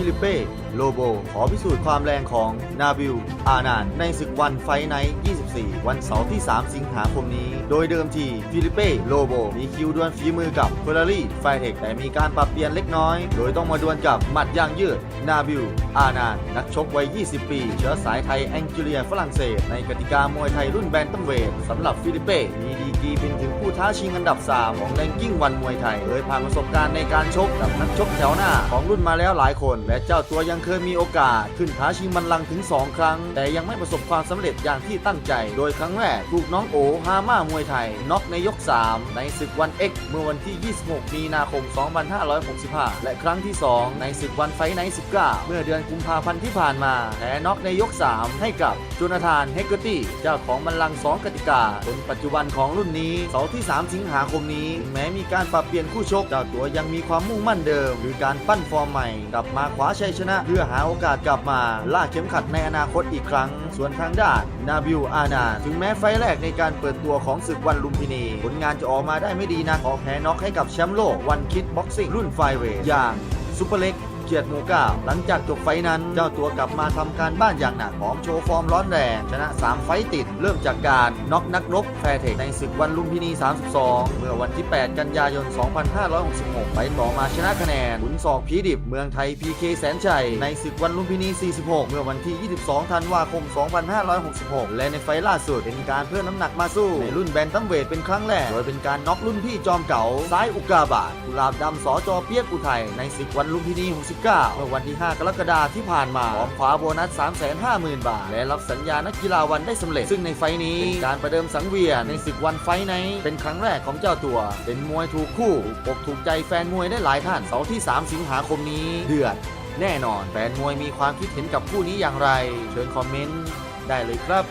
ฟิลิเป้โลโบ ขอพิสูจน์ความแรงของนาบิล อานานในศึกวันไฟไนท์24 วันเสาร์ที่ 3 สิงหาคมนี้ โดยเดิมทีฟิลิเป้โลโบ มีคิวดวลฝีมือกับเฟอร์รารี่ไฟเทคแต่มีการปรับเปลี่ยนเล็กน้อย โดยต้องมาดวลกับหมัดยางยืด นาบิล อานานนักชกวัย 20 ปี เชื้อสายไทยแองกิเลียฝรั่งเศส ในกติกามวยไทยรุ่นแบนตัมเวทสำหรับฟิลิเป้มีดีกีเป็นถึงผู้ท้าชิงอันดับ 3 ของแรงกิ้งวันมวยไทยเคยผ่านประสบการณ์ในการชกกับนักชกแถวหน้าของรุ่นมาแล้วหลายคนและเจ้าตัวยังเคยมีโอกาสขึ้นท้าชิงบัลลังก์ถึง 2 ครั้ง แต่ยังไม่ประสบความสำเร็จอย่างที่ตั้งใจ โดยครั้งแรกถูกน้องโอฮาม่ามวยไทยน็อกในยก 3 ในศึกวัน X เมื่อวันที่ 26 มีนาคม 2565 และครั้งที่ 2 ในศึกวันไฟไนท์19 เมื่อเดือนกุมภาพันธ์ที่ผ่านมาแพ้น็อกในยก 3 ให้กับจูนาธานเฮกเกอร์ตี้เจ้าของบัลลังก์2กติกาจนปัจจุบันของรุ่นนี้เสาร์ที่ 3 สิงหาคมนี้ แม้มีการปรับเปลี่ยนคู่ชกเจ้าตัวยังมีความมุ่งมั่นเดิมคือการปั้นฟอร์มใหม่กลับมาคว้าชัยชนะ เพื่อหาโอกาสกลับมาล่าเข็มขัดในอนาคตอีกครั้ง ส่วนทางด้านนาบิลอานาถึงแม้ไฟแรกในการเปิดตัวของศึกวันลุมพินี ผลงานจะออกมาได้ไม่ดีนะขอแพ้น็อกให้กับแชมป์โลกวันคิดบ็อกซิ่งรุ่นไฟเวทอย่างซูเปอร์เล็ก เกียรติหมูก้าหลังจากจบไฟนั้น เจ้าตัวกลับมาทำการบ้านอย่างหนักพร้อมโชว์ฟอร์มร้อนแรงชนะ 3 ไฟติด เริ่มจากการน็อกนักรบแฟร์เทคในศึกวันลุมพินี 32 เมื่อวันที่ 8 กันยายน 2566 ไปต่อมาชนะคะแนนขุนศอกพีดิบเมืองไทย PK แสนชัย ในศึกวันลุมพินี 46 เมื่อวันที่ 22 ธันวาคม 2566 และในไฟล่าสุดเป็นการเพิ่มน้ำหนักมาสู้ ในรุ่นแบนตัมเวทเป็นครั้งแรก โดยเป็นการน็อกรุ่นพี่จอมเก่าซ้ายอุกาบาตกุลาบดำสอจอเปียกอุทัยในศึกวันลุมพินี69เมื่อวันที่ 5 กรกฎาคมที่ผ่านมาพร้อมคว้าโบนัส 350,000 บาท และรับสัญญานักกีฬาวันได้สำเร็จ ซึ่งในไฟท์นี้เป็นการประเดิมสังเวียนในศึกวันไฟในเป็นครั้งแรกของเจ้าตัว เป็นมวยถูกคู่ถูกอกถูกใจแฟนมวยได้หลายท่านเสาร์ที่ 3 สิงหาคมนี้ เดือด แน่นอน แฟนมวยมีความคิดเห็นกับคู่นี้อย่างไร เชิญคอมเมนต์ได้เลยครับ